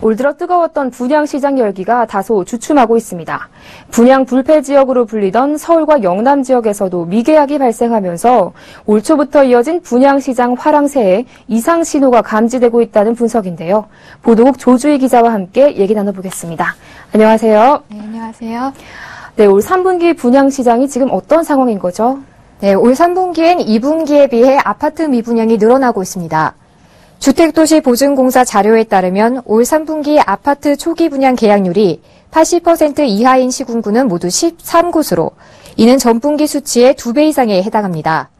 올 들어 뜨거웠던 분양 시장 열기가 다소 주춤하고 있습니다. 분양 불패 지역으로 불리던 서울과 영남 지역에서도 미계약이 발생하면서 올 초부터 이어진 분양 시장 화랑세에 이상 신호가 감지되고 있다는 분석인데요. 보도국 조주희 기자와 함께 얘기 나눠보겠습니다. 안녕하세요. 네, 안녕하세요. 네, 올 3분기 분양 시장이 지금 어떤 상황인 거죠? 네, 올 3분기엔 2분기에 비해 아파트 미분양이 늘어나고 있습니다. 주택도시보증공사 자료에 따르면 올 3분기 아파트 초기 분양 계약률이 80% 이하인 시군구는 모두 13곳으로 이는 전분기 수치의 2배 이상에 해당합니다.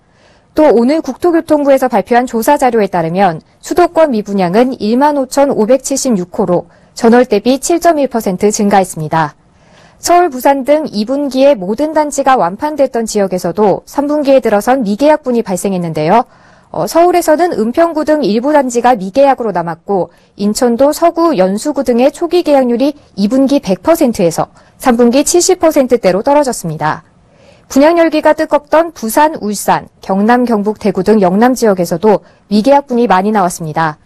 또 오늘 국토교통부에서 발표한 조사 자료에 따르면 수도권 미분양은 1만 5,576호로 전월 대비 7.1% 증가했습니다. 서울, 부산 등 2분기에 모든 단지가 완판됐던 지역에서도 3분기에 들어선 미계약분이 발생했는데요. 어, 서울에서는 은평구 등 일부 단지가 미계약으로 남았고 인천도 서구, 연수구 등의 초기 계약률이 2분기 100%에서 3분기 70%대로 떨어졌습니다. 분양 열기가 뜨겁던 부산, 울산, 경남, 경북, 대구 등 영남 지역에서도 미계약분이 많이 나왔습니다.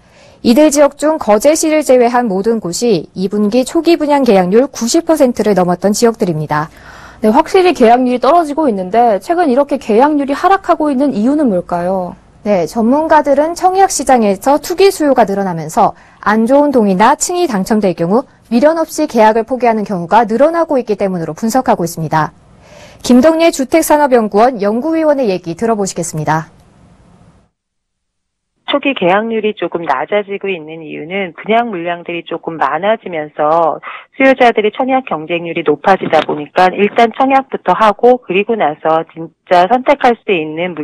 이들 지역 중 거제시를 제외한 모든 곳이 2분기 초기 분양 계약률 90%를 넘었던 지역들입니다. 네, 확실히 계약률이 떨어지고 있는데 최근 이렇게 계약률이 하락하고 있는 이유는 뭘까요? 네, 전문가들은 청약 시장에서 투기 수요가 늘어나면서 안 좋은 동이나 층이 당첨될 경우 미련 없이 계약을 포기하는 경우가 늘어나고 있기 때문으로 분석하고 있습니다. 김덕래 주택산업연구원 연구위원의 얘기 들어보시겠습니다. 초기 계약률이 조금 낮아지고 있는 이유는 분양 물량들이 조금 많아지면서 수요자들의 청약 경쟁률이 높아지다 보니까 일단 청약부터 하고 그리고 나서 진 짜 선택할 수 있는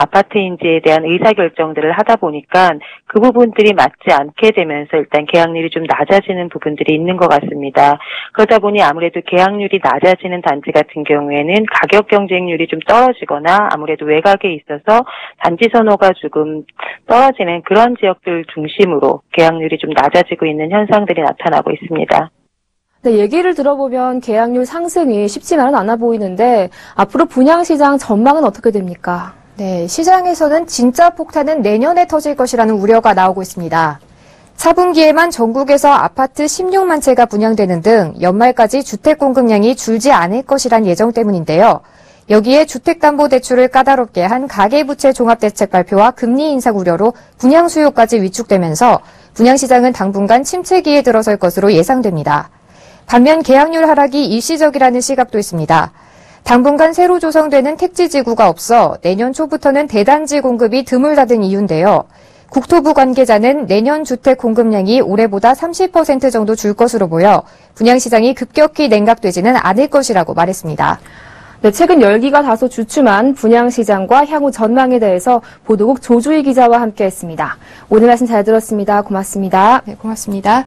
아파트인지에 대한 의사결정들을 하다 보니까 그 부분들이 맞지 않게 되면서 일단 계약률이 좀 낮아지는 부분들이 있는 것 같습니다. 그러다 보니 아무래도 계약률이 낮아지는 단지 같은 경우에는 가격 경쟁률이 좀 떨어지거나 아무래도 외곽에 있어서 단지 선호가 조금 떨어지는 그런 지역들 중심으로 계약률이 좀 낮아지고 있는 현상들이 나타나고 있습니다. 네, 얘기를 들어보면 계약률 상승이 쉽지만은 않아 보이는데 앞으로 분양시장 전망은 어떻게 됩니까? 네, 시장에서는 진짜 폭탄은 내년에 터질 것이라는 우려가 나오고 있습니다. 4분기에만 전국에서 아파트 16만 채가 분양되는 등 연말까지 주택 공급량이 줄지 않을 것이란 예정 때문인데요. 여기에 주택담보대출을 까다롭게 한 가계부채 종합대책 발표와 금리 인상 우려로 분양 수요까지 위축되면서 분양시장은 당분간 침체기에 들어설 것으로 예상됩니다. 반면 계약률 하락이 일시적이라는 시각도 있습니다. 당분간 새로 조성되는 택지 지구가 없어 내년 초부터는 대단지 공급이 드물다는 이유인데요. 국토부 관계자는 내년 주택 공급량이 올해보다 30% 정도 줄 것으로 보여 분양시장이 급격히 냉각되지는 않을 것이라고 말했습니다. 네, 최근 열기가 다소 주춤한 분양시장과 향후 전망에 대해서 보도국 조주희 기자와 함께했습니다. 오늘 말씀 잘 들었습니다. 고맙습니다. 네, 고맙습니다.